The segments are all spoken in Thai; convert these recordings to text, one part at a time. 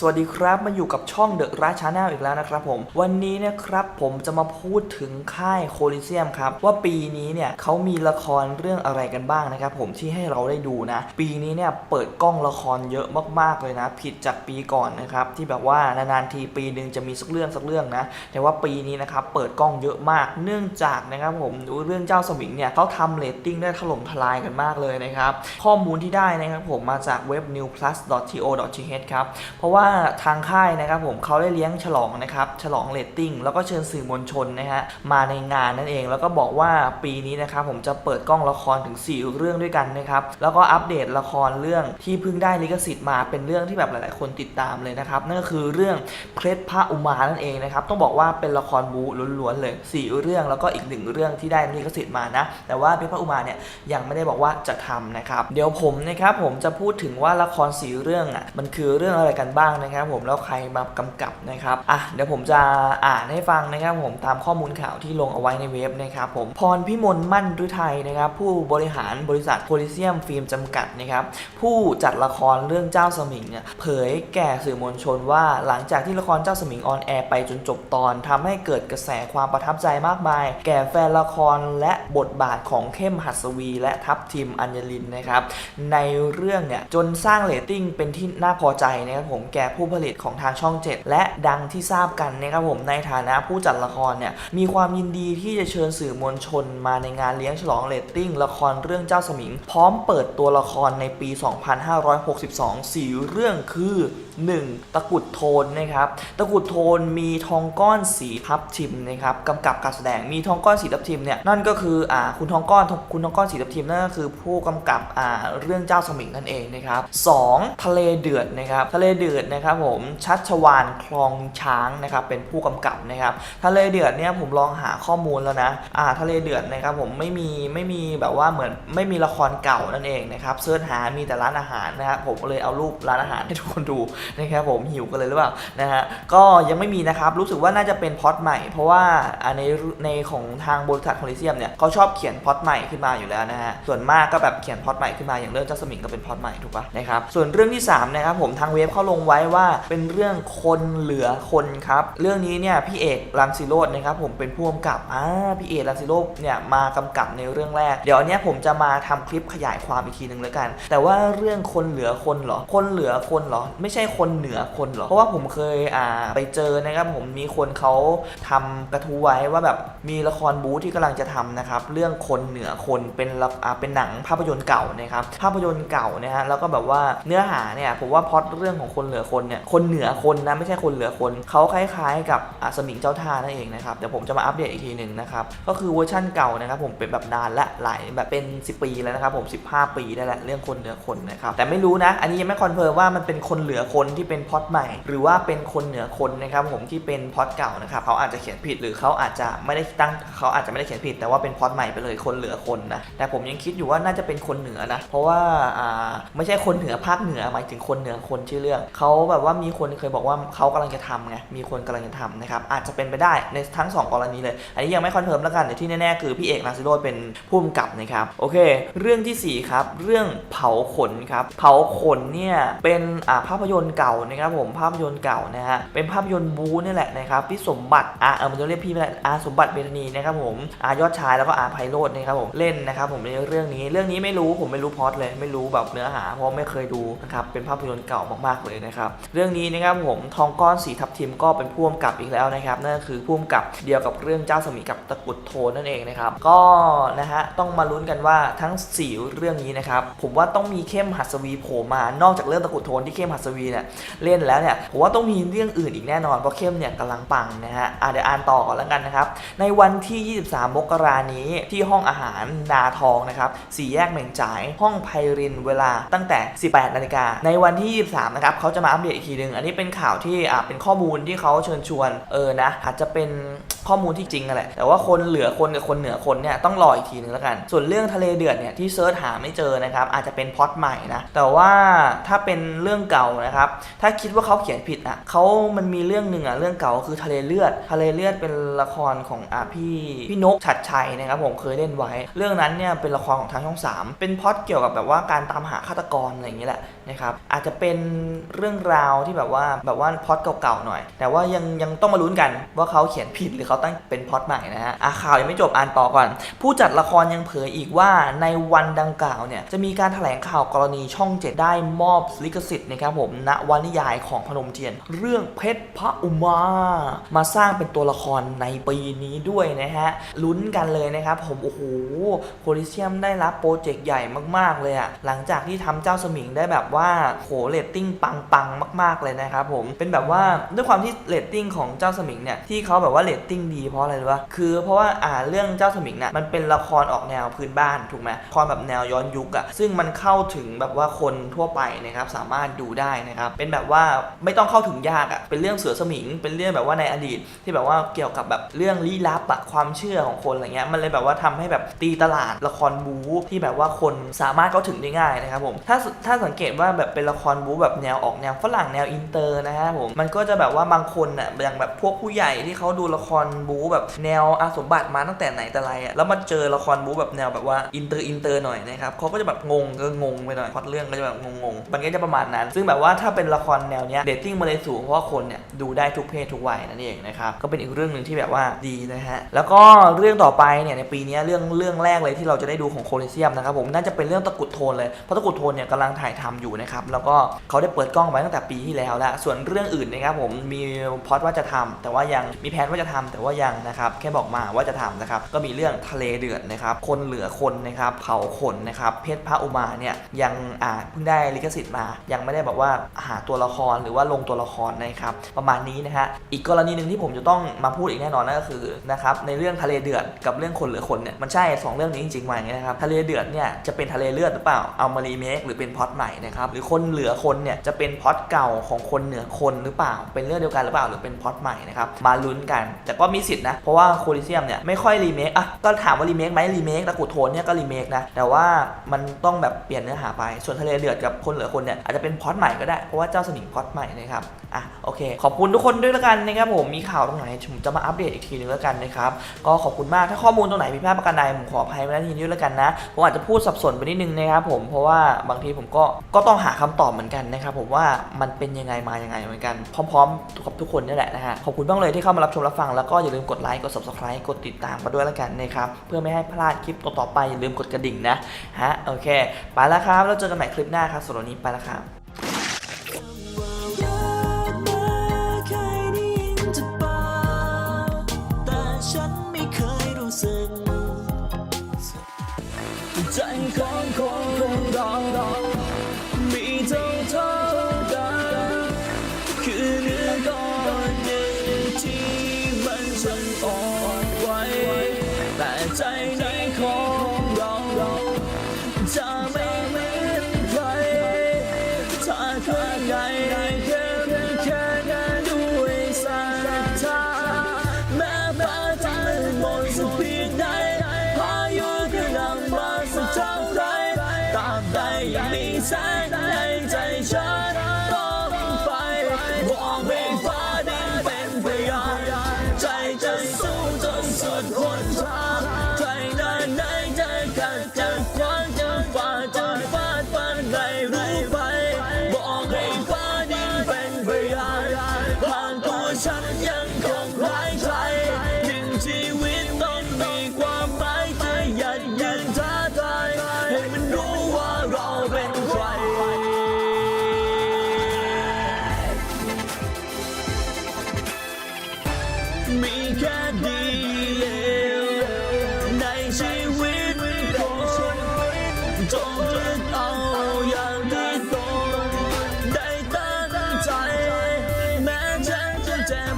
สวัสดีครับมาอยู่กับช่องเดอะราชาแนลอีกแล้วนะครับผม วันนี้นะครับผมจะมาพูดถึงค่ายโคลิเซียมครับ ว่าปีนี้เนี่ยเขามีละครเรื่องอะไรกันบ้างนะครับผมที่ให้เราได้ดูนะ ปีนี้เนี่ยเปิดกล้องละครเยอะมากๆเลยนะ ผิดจากปีก่อนนะครับที่แบบว่านานๆทีปีหนึ่งจะมีสักเรื่องสักเรื่องนะ แต่ว่าปีนี้นะครับเปิดกล้องเยอะมาก เนื่องจากนะครับผมดูเรื่องเจ้าสมิงเนี่ยเขาทำเรตติ้งได้ถล่มทลายกันมากเลยนะครับข้อมูลที่ได้นะครับผมมาจากเว็บ newplus.to.th ครับเพราะว่าาทางค่ายนะครับผมเขาได้เลี้ยงฉลองนะครับฉลองเรตติ้งแล้วก็เชิญสื่อมวลชนนะฮะมาในงานนั่นเอง แล้วก็บอกว่าปีนี้นะครับผมจะเปิดกล้องละครถึง 4 เรื่องด้วยกันนะครับแล้วก็อัปเดตละครเรื่องที่เพิ่งได้ลิขสิทธิ์มาเป็นเรื่องที่แบบหลาย ๆ คนติดตามเลยนะครับนั่นก็คือเรื่องเคล็ดพระอุมานั่นเองนะครับต้องบอกว่าเป็นละครบู๊ล้วน ๆ เลย 4 เรื่องแล้วก็อีกหนึ่งเรื่องที่ได้ลิขสิทธิ์มานะแต่ว่าเพชรพระอุมาเนี่ยยังไม่ได้บอกว่าจะทำนะครับเดี๋ยวผมนะครับผมจะพูดถึงว่าละครสีเรื่องอะมันคือเรื่องอะไรกันบ้างนะครับผมแล้วใครมากำกับนะครับอะเดี๋ยวผมจะอ่านให้ฟังนะครับผมตามข้อมูลข่าวที่ลงเอาไว้ในเว็บนะครับผมพรพิมลมั่นฤทัยนะครับผู้บริหารบริษัทโพลิเซียมฟิล์มจำกัดนะครับผู้จัดละครเรื่องเจ้าสมิงเนี่ยเผยแก่สื่อมวลชนว่าหลังจากที่ละครเจ้าสมิงออนแอร์ไปจนจบตอนทำให้เกิดกระแสความประทับใจมากมาย แก่แฟนละครและบทบาทของเข้มหัสวี และทัพทีมอัญญลินนะครับในเรื่องเนี่ยจนสร้างเรตติ้งเป็นที่น่าพอใจนะครับผมแก่ผู้ผลิตของทางช่อง 7 และดังที่ทราบกันนะครับผมในฐานะผู้จัดละครเนี่ยมีความยินดีที่จะเชิญสื่อมวลชนมาในงานเลี้ยงฉลองเรตติ้งละครเรื่องเจ้าสมิง พร้อมเปิดตัวละครในปี 2562สี่เรื่องคือ 1. ตะกุดโทนนะครับ ตะกุดโทนมีทองก้อนสีทับทิมนะครับกำกับการแสดงมีทองก้อนสีทับทิมเนี่ยนั่นก็คืออ่าคุณทองก้อนคุณทองก้อนสีทับทิมนั่นก็คือผู้กำกับอ่าเรื่องเจ้าสมิงนั่นเองนะครับ 2. ทะเลเดือดนะครับทะเลเดือดนะครับผมชัชวานคลองช้างนะครับเป็นผู้กำกับนะครับทะเลเดือดเนี่ยผมลองหาข้อมูลแล้วนะอ่าทะเลเดือดนะครับผมไม่มีไม่มีแบบว่าเหมือนไม่มีละครเก่านั่นเองนะครับเสิร์ชหามีแต่ร้านอาหารนะครับผมเลยเอารูปร้านอาหารให้ทุกคนดูนะครับผมหิวกันเลยหรือเปล่านะฮะก็ยังไม่มีนะครับรู้สึกว่าน่าจะเป็นพอดใหม่ เพราะว่าในในของทางบริษัทโพลิเซียมเนี่ยเขาชอบเขียนพอดใหม่ขึ้นมาอยู่แล้วนะฮะส่วนมากก็แบบเขียนพอดใหม่ขึ้นมาอย่างเรื่องเจ้าสมิงก็เป็นพอดใหม่ถูกปะนะครับส่วนเรื่องที่สามนะครับผมทางเว็บเขาลงไว้ว่าเป็นเรื่องคนเหลือคนครับเรื่องนี้เนี่ยพี่เอกรังสิโรจน์นะครับผมเป็นผู้กำกับอ่าพี่เอกรังสิโรจน์เนี่ยมากำกับในเรื่องแรก เดี๋ยวอันเนี้ยผมจะมาทำคลิปขยายความอีกทีหนึ่งแล้วกัน แต่ว่าเรื่องคนเหลือคนเหรอคนเหลือคนเหรอ ไม่ใช่คนเหนือคนเหรอ เพราะว่าผมเคยอ่าไปเจอนะครับผมมีคนเขาทำกระทู้ไว้ว่าแบบมีละครบู๊ที่กำลังจะทำนะครับเรื่องคนเหนือคนเป็นละอ่าเป็นหนังภาพยนตร์เก่านะครับภาพยนตร์เก่านะฮะแล้วก็แบบว่าเนื้อหาเนี่ยผมว่าพอตเรื่องของคนเหลือคนเนี่ยคนเหนือคนนะไม่ใช่คนเหลือคนเขาคล้าย ๆ กับอ่าสมิงเจ้าท่านั่นเองนะครับเดี๋ยวผมจะมาอัปเดตอีกทีหนึ่งนะครับก็คือเวอร์ชั่นเก่านะครับผมเป็นแบบนานละหลายแบบเป็น 10 ปีแล้วนะครับผม 15 ปีได้แล้วเรื่องคนเหนือคนนะครับแต่ไม่รู้นะ อันนี้ยังไม่คอนเฟิร์มว่ามันเป็นคนเหลือคนที่เป็นพอตใหม่ หรือว่าเป็นคนเหนือคนนะครับผมที่เป็นพอตเก่านะครับเขาอาจจะเขียนผิดหรือเขาอาจจะไม่ได้ตั้งเขาอาจจะไม่ได้เขียนผิด แต่ว่าเป็นพอตใหม่ไปเลยคนเหลือคนนะแต่ผมยังคิดอยู่ว่าน่าจะเป็นคนเหนือนะเพราะว่าอ่าไม่ใช่คนเหนือภาคเหนือหมายถึงคนเหนือคนชื่อเรื่องเขาแบบว่ามีคนเคยบอกว่าเขากำลังจะทำไงมีคนกำลังจะทำนะครับอาจจะเป็นไปได้ในทั้งสองกรณีเลย อันนี้ยังไม่คอนเฟิร์มแล้วกันแต่ที่แน่ๆคือพี่เอกนาซิโรเป็นผู้กำกับนะครับโอเค เรื่องที่สี่ครับเรื่องเผาขนครับเผาขนเนี่ยเป็นภาพยนตร์เก่านะครับผมภาพยนตร์เก่านะฮะเป็นภาพยนตร์บูนี่แหละนะครับพี่สมบัติอ่าเออมันจะเรียกพี่ไม่ได้อาสมบัติเบธานีนะครับผมอายอดชายแล้วก็อาไพโรจน์นะครับผมเล่นนะครับผมในเรื่องนี้ เรื่องนี้ไม่รู้ผมไม่รู้พอตเลย ไม่รู้แบบเนื้อหาเพราะไม่เคยดูนะครับเป็นภาพยนตร์เก่ามากๆเลยนะครับเรื่องนี้นะครับผมทองก้อนสีทับทิมก็เป็นผู้กำกับอีกแล้วนะครับนั่นก็คือผู้กำกับเดียวกับเรื่องเจ้าสมิกับตะกุดโทนนั่นเองนะครับก็นะฮะต้องมาลุ้นกันว่าทั้งสี่เรื่องนี้นะครับผมว่าต้องมีเข้มหัสวีโผล่มานอกจากเรื่องตะกุดโทนที่เข้มหัสวีเนี่ยเล่นแล้วเนี่ยผมว่าต้องมีเรื่องอื่นอีกแน่นอนเพราะเข้มเนี่ยกำลังปังนะฮะอะเดี๋ยวอ่านต่อก่อนแล้วกันนะครับ ในวันที่ 23 มกรานี้ที่ห้องอาหารนาทองนะครับสี่แยกเหม่งจ่ายห้องไพรินเวลาตั้งแต่ 18 นาฬิกาในวันที่ 23 นะครับเขาจะมาอัปเดตอีกทีหนึ่งอันนี้เป็นข่าวที่อะเป็นข้อมูลที่เขาเชิญชวนเออนะอาจจะเป็น ข้อมูลที่จริงนั่นแหละ แต่ว่าคนเหลือคนกับคนเหนือคนเนี่ยต้องรออีกทีนึงแล้วกัน ส่วนเรื่องทะเลเดือดเนี่ยที่เซิร์ชหาไม่เจอนะครับอาจจะเป็นพอตใหม่นะแต่ว่าถ้าเป็นเรื่องเก่านะครับถ้าคิดว่าเขาเขียนผิดอะเขามันมีเรื่องหนึ่งอะเรื่องเก่าคือทะเลเลือด ทะเลเลือดเป็นละครของอ่าพี่พี่นกฉัดชัยนะครับผมเคยเล่นไว้ เรื่องนั้นเนี่ยเป็นละครของทางช่อง 3 เป็นพอตเกี่ยวกับแบบว่าการตามหาฆาตกรอะไรอย่างนี้แหละนะครับอาจจะเป็นเรื่องราวที่แบบว่าแบบว่าพอตเก่าๆหน่อย แต่ว่ายังยังต้องมาลุ้นกันว่าเขาเขียนผิดหรือเขาตั้งเป็นพอตใหม่นะฮะอะข่าวยังไม่จบอ่านต่อก่อน ผู้จัดละครยังเผยอีกว่าในวันดังกล่าวเนี่ยจะมีการแถลงข่าวกรณีช่องเจ็ดได้มอบลิขสิทธิ์นะครับผมณวานิยายของพนมเทียน เรื่องเพชรพระอุมา มาสร้างเป็นตัวละครในปีนี้ด้วยนะฮะลุ้นกันเลยนะครับผมโอ้โหโคลิเซียมได้รับโปรเจกต์ใหญ่มากๆเลยอะหลังจากที่ทำเจ้าสมิงได้แบบว่าโหเรตติ้งปังๆมาก ๆเลยนะครับผมเป็นแบบว่าด้วยความที่เรตติ้งของเจ้าสมิงเนี่ยที่เขาแบบว่าเรตติ้งดีเพราะอะไรรู้ปะคือเพราะว่าอ่าเรื่องเจ้าสมิงน่ะมันเป็นละครออกแนวพื้นบ้านถูกไหมละครแบบแนวย้อนยุคอะซึ่งมันเข้าถึงแบบว่าคนทั่วไปนะครับสามารถดูได้นะครับเป็นแบบว่าไม่ต้องเข้าถึงยากอะเป็นเรื่องเสือสมิง เป็นเรื่องแบบว่าในอดีต ที่แบบว่าเกี่ยวกับแบบเรื่องลี้ลับอะความเชื่อของคนอะไรเงี้ยมันเลยแบบว่าทำให้แบบตีตลาดละครบู๊ที่แบบว่าคนสามารถเข้าถึงได้ง่ายนะครับผมถ้าถ้าสังเกตว่าแบบเป็นละครบู๊แบบแนวออกแนวฝรั่งแนวอินเตอร์นะฮะผมมันก็จะแบบว่าบางคนอะอย่างแบบพวกผู้ใหญ่ที่เขาดูละครบู๊แบบแนวอาสมบัติมาตั้งแต่ไหนแต่ไรอะแล้วมาเจอละครบู๊แบบแนวแบบว่าอินเตอร์อินเตอร์หน่อยนะครับเขาก็จะแบบงงก็งงไปหน่อยพอตเรื่องก็จะแบบงงๆมันก็จะประมาณนั้น ซึ่งแบบว่าถ้าเป็นละครแนวเนี้ยเดตติ้งมันเลยสูงเพราะว่าคนเนี่ยดูได้ทุกเพศทุกวัยนั่นเองนะครับก็เป็นอีกเรื่องหนึ่งที่แบบว่าดีนะฮะแล้วก็เรื่องต่อไปเนี่ยในปีนี้เรื่องเรื่องแรกเลยที่เราจะได้ดูของโคลิเซียมนะครับผมน่าจะเป็นเรื่องตะกุดโทนเลยเพราะตะกุดโทนเนี่ยกำลังถ่ายทำอยู่นะครับแล้วก็เขาได้เปิดกล้องไว้ตั้งแต่ปีที่แล้วแล้วส่วนเรื่องอื่นนะครับผมมีพอตว่าจะทำแต่ว่ายังมีแผนว่าจะทำแต่ว่ายังนะครับแค่บอกมาว่าจะทำนะครับก็มีเรื่องทะเลเดือดนะครับคนเหลือคนนะครับเผาขนนะครับเพชรพระอุมาเนี่ยยังอ่าเพิ่งได้ลิขสิทธิ์มา ยังไม่ได้แบบว่าหาตัวละครหรือว่าลงตัวละครนะครับประมาณนี้นะฮะอีกกรณีหนึ่งที่ผมจะต้องมาพูดอีกแน่นอนนั่นก็คือนะครับในเรื่องทะเลเดือดกับเรื่องคนเหลือคนเนี่ยมันใช่สองเรื่องนี้จริงๆมาอย่างเงี้ยนะครับทะเลเดือดเนี่ยจะเป็นทะเลเลือดหรือเปล่าเอามารีเมคหรือเป็นพอตใหม่นะครับหรือคนเหลือคนเนี่ยจะเป็นพอตเก่าของคนเหนือคนหรือเปล่า เป็นเรื่องเดียวกันหรือเปล่าหรือเป็นพอตใหม่นะครับมาลุ้นกันแต่ก็็มีสิทธิ์นะ เพราะว่าโคลิเซียมเนี่ยไม่ค่อยรีเมคอะก็ถามว่ารีเมคไหมรีเมคตะกุดโทนเนี่ยก็รีเมคนะ แต่ว่ามันต้องแบบเปลี่ยนเนื้อหาไป ส่วนทะเลเดือดกับคนเหลือคนเนี่ยอาจจะเป็นพอตใหม่ก็ได้ เพราะว่าเจ้าสมิงพอตใหม่นะครับ อะโอเค ขอบคุณทุกคนด้วยละกันนะครับผม มีข่าวตรงไหนผมจะมาอัปเดตอีกทีนึงแล้วกันนะครับ ก็ขอบคุณมาก ถ้าข้อมูลตรงไหนผิดพลาดประการใดผมขออภัยไว้ณที่นี้ด้วยแล้วกันนะ ผมอาจจะพูดสับสนไปนิดนึงนะครับผม เพราะว่าบางทีผมก็ ก็ต้องหาคำตอบเหมือนกันนะครับผมว่ามันเป็นยังไงมายังไงเหมือนกัน พร้อมๆกับทุกคนนี่แหละนะฮะ ขอบคุณบ้างเลยที่เข้ามารับชมรับฟังแล้วก็อย่าลืมกดไลค์ กด subscribe กดติดตามมาด้วยแล้วกันนะครับ เพื่อไม่ให้พลาดคลิปต่อๆไป อย่าลืมกดกระดิ่งนะ ฮะ โอเค ไปแล้วครับ แล้วเจอกันใหม่คลิปหน้าครับสำหรับวันนี้ไปแล้วครับ ยั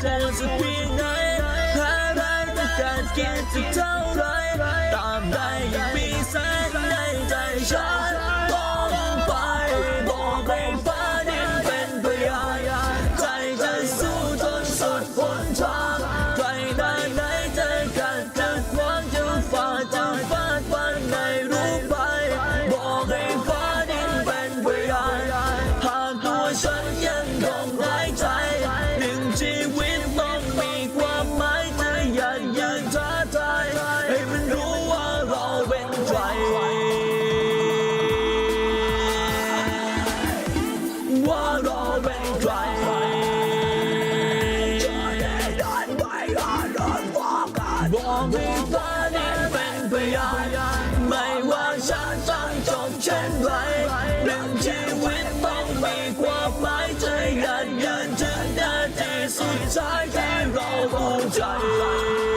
tales of being high. I'm not a cat, kids, a town, I'm dying 我怀着了认真的，即使再的揉不转。